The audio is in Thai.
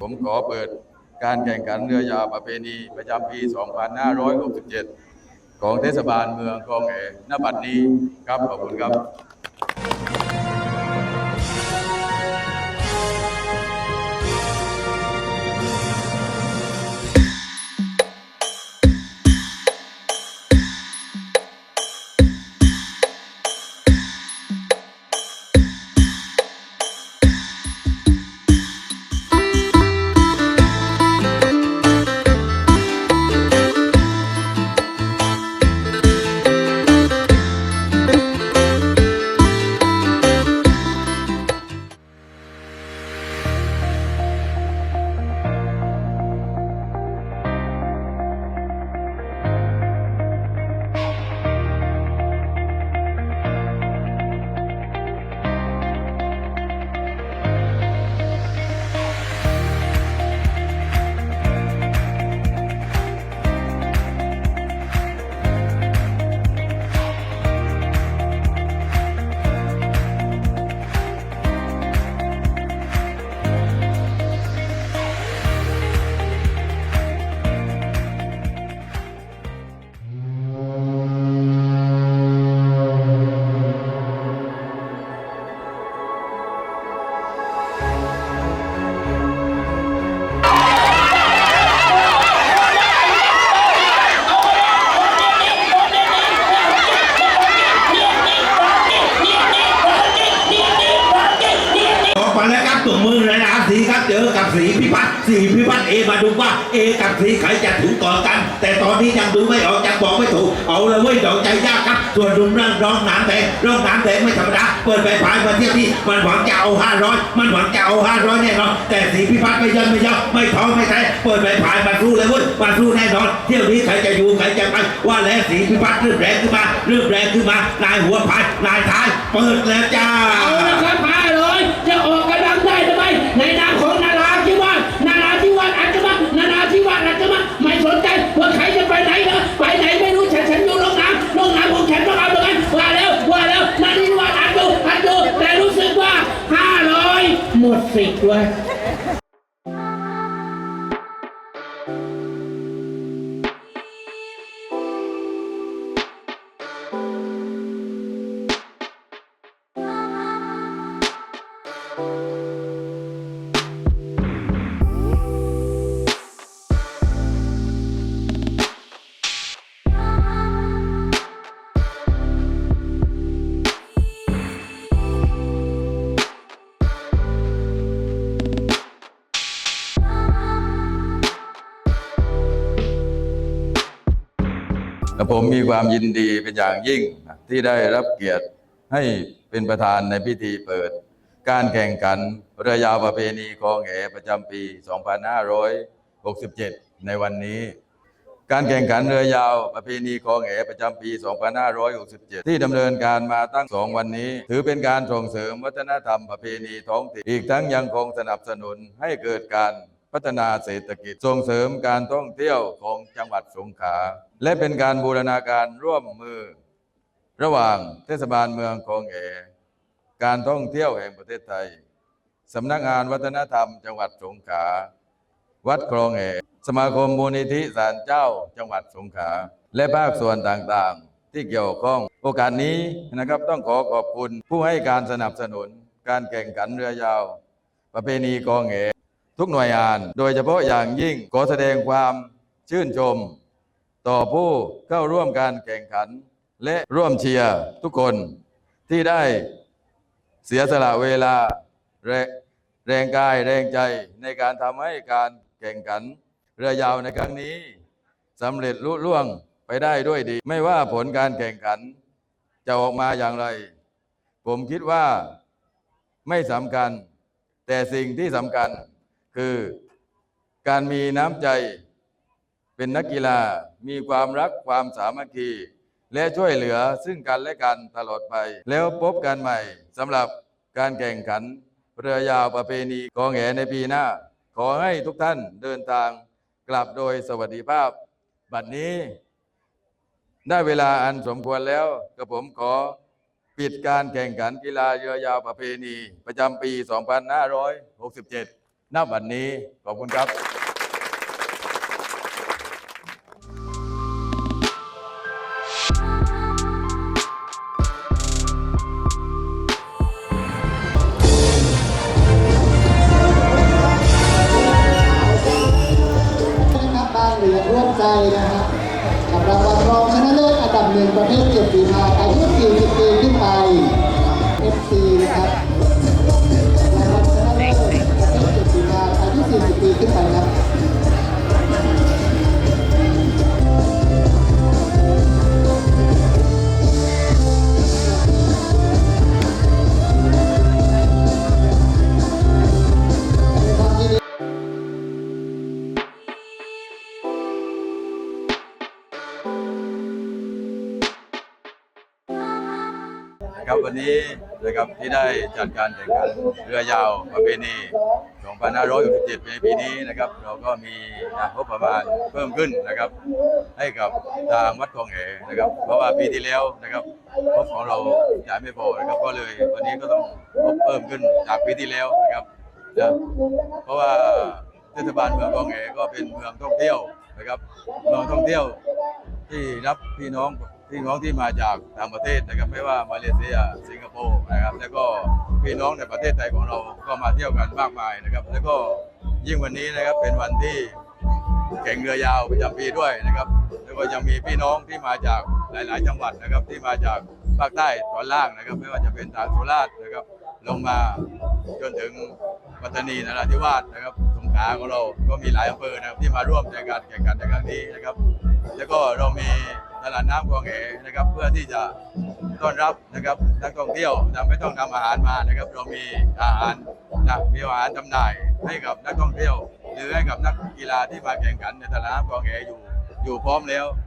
ผมขอเปิดการแข่งขันเรือยาวประเพณีประจำปี 2567 ของเทศบาลเมืองคลองแหณบัดนี้ครับขอบคุณครับ สีครับเจอกับสีพิพัฒน์สีพิพัฒน์เอมาดูว่าเอกับสีใครจะถึงก่อนกัน แต่ตอนนี้ยังดูไม่ออกยังบอกไม่ถูกเอาเลยเว้ยดอกใจยากครับ ส่วนรุมร่างร้องน้ำแดงร้องน้ำแดงไม่ธรรมดาเปิดไปผายมาเที่ยวนี้มันหวังจะเอาห้าร้อยมันหวังจะเอาห้าร้อยแน่นอนแต่สีพิพัฒน์ไม่ยอมไม่ยอมไม่ท้อไม่แท้เปิดไปผายมาสู้เลยเว้ยมาสู้แน่นอนเที่ยวนี้ใครจะอยู่ใครจะไปว่าแล้วสีพิพัฒน์เริ่มแรงขึ้นมาเริ่มแรงขึ้นมานายหัวผายนายท้ายเปิดแล้วจ้า ในนามของนาราธิวาสนาราธิวาสอาจจะมานาราธิวาสอาจจะมาไม่สนใจว่าใครจะไปไหนเหรอไปไหนไม่รู้ฉันฉันอยู่โรงน้ำโรงน้ำของฉันต้องเอาตรงนั้นว่าแล้วว่าแล้วนาราธิวาสอัดดูอัดดูแต่รู้สึกว่าห้าร้อยหมดสิทธิ์ด้วย และผมมีความยินดีเป็นอย่างยิ่งที่ได้รับเกียรติให้เป็นประธานในพิธีเปิด การแข่งขันเรือยาวประเพณีคองแหประจำปี 2567 ในวันนี้ การแข่งขันเรือยาวประเพณีคองแหประจำปี 2567 ที่ดำเนินการมาตั้งสองวันนี้ ถือเป็นการส่งเสริมวัฒนธรรมประเพณีท้องถิ่นอีกทั้งยังคงสนับสนุนให้เกิดการ พัฒนาเศรษฐกิจส่งเสริมการท่องเที่ยวของจังหวัดสงขลาและเป็นการบูรณาการร่วมมือ ระหว่างเทศบาลเมืองคลองแหการท่องเที่ยวแห่งประเทศไทยสำนักงานวัฒนธรรมจังหวัดสงขลาวัดคลองแหสมาคมมูลนิธิศาลเจ้าจังหวัดสงขลาและภาคส่วนต่างๆ ที่เกี่ยวข้อง โอกาสนี้นะครับต้องขอขอบคุณผู้ให้การสนับสนุน การแข่งขันเรือยาว ประเพณีคลองแห ทุกหน่วยงาน โดยเฉพาะอย่างยิ่งขอแสดงความชื่นชม ต่อผู้เข้าร่วมการแข่งขัน และร่วมเชียร์ทุกคนที่ได้เสียสละเวลาแรงแรงกายแรงใจในการทำให้การแข่งขันเรือยาวในครั้งนี้สำเร็จลุล่วงไปได้ด้วยดี ไม่ว่าผลการแข่งขัน จะออกมาอย่างไร ผมคิดว่าไม่สำคัญ แต่สิ่งที่สำคัญ คือการมีน้ำใจเป็นนักกีฬามีความรักความสามัคคี และช่วยเหลือซึ่งกันและกันตลอดไป แล้วพบกันใหม่สำหรับการแข่งขันเรือยาวประเพณีกองแหในปีหน้า ขอให้ทุกท่านเดินทางกลับโดยสวัสดิภาพ บัดนี้ ได้เวลาอันสมควรแล้วกับผมขอปิดการแข่งขันกีฬาเรือยาวประเพณี ประจำปี 2567 ณบัดนี้ขอบคุณครับ นะครับวันนี้นะครับที่ได้จัดการแข่งขันเรือยาวประเพณี2567ในปีนี้นะครับ เราก็มีงบประมาณเพิ่มขึ้นนะครับ ให้กับทางวัดคลองแหนะครับ เพราะว่าปีที่แล้วนะครับงบของเราจ่ายไม่พอนะครับ ก็เลยวันนี้ก็ต้องงบเพิ่มขึ้นจากปีที่แล้วนะครับนะเพราะว่าเทศบาลเมืองคลองแหก็เป็นเมืองท่องเที่ยวนะครับเมืองท่องเที่ยวที่รับพี่น้อง พี่น้องที่มาจากต่างประเทศนะครับไม่ว่ามาเลเซียสิงคโปร์นะครับ แล้วก็พี่น้องในประเทศไทยของเราก็มาเที่ยวกันมากมายนะครับ แล้วก็ยิ่งวันนี้นะครับเป็นวันที่แข่งเรือยาวประจำปีด้วยนะครับ แล้วก็ยังมีพี่น้องที่มาจากหลาย ๆ จังหวัดนะครับ ที่มาจากภาคใต้ตอนล่างนะครับ ไม่ว่าจะเป็นทางโคราชนะครับ ลงมาจนถึงปัตตานีนราธิวาสนะครับสงขลาของเราก็มีหลายอำเภอนะครับที่มาร่วมในการแข่งขันในครั้งนี้นะครับ แล้วก็เรามี น้ำคลองแหนะครับ เพื่อที่จะต้อนรับนะครับนักท่องเที่ยวนะไม่ต้องนำอาหารมานะครับ เรามีอาหารนะมีอาหารจำหน่ายให้กับนักท่องเที่ยว หรือให้กับนักกีฬาที่มาแข่งขันในตลาดน้ำคลองแหอยู่อยู่พร้อมแล้ว